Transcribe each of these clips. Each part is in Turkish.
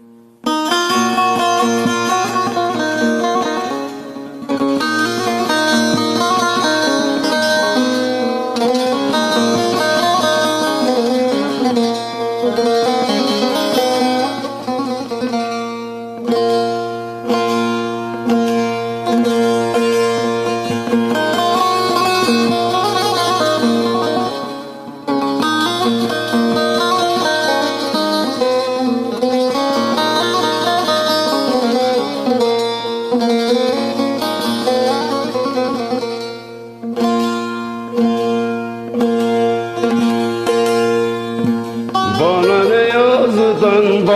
Bana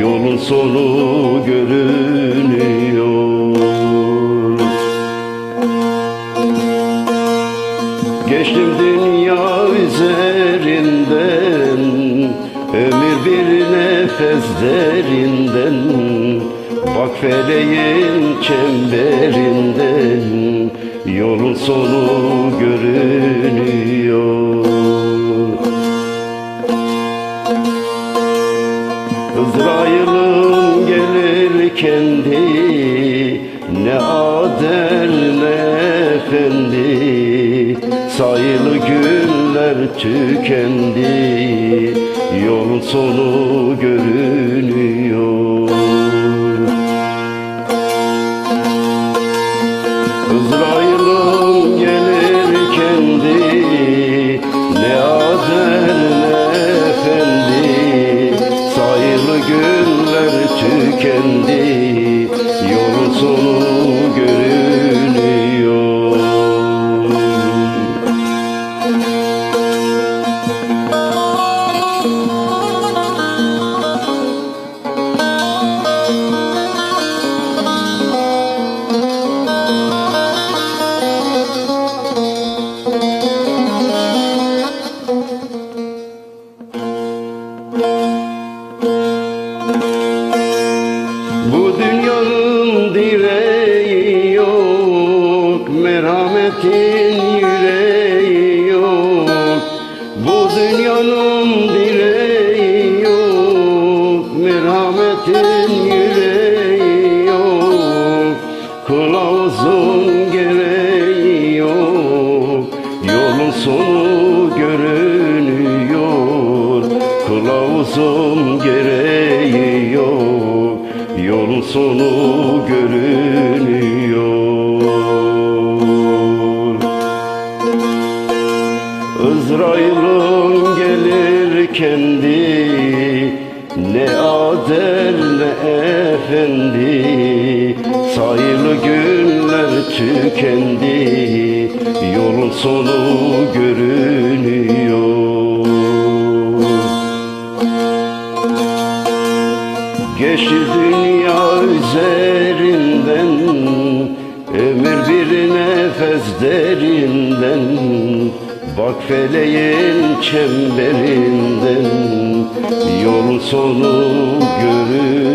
Yolun sonu görünüyor. Geçtim dünya üzerinden Ömür bir nefes derinden. Bak feleğin çemberinden Yolun sonu görünüyor Sayılı günler tükendi. Yolun sonu görünüyor. Azrail'in gelir kendi Ne ader ne efendi. Sayılı günler tükendi Merhametin yüreği yok Bu dünyanın direği yok Merhametin yüreği yok Kılavuzun gereği yok Yolun sonu görünüyor Kılavuzun gereği yok Yolun sonu görünüyor kendi Ne ader ne efendi. Sayılı günler tükendi Yolun sonu görünüyor. Geçti dünya üzerinden Ömür bir nefes derinden Bak feleğin çemberinden Yolun sonu görünüyor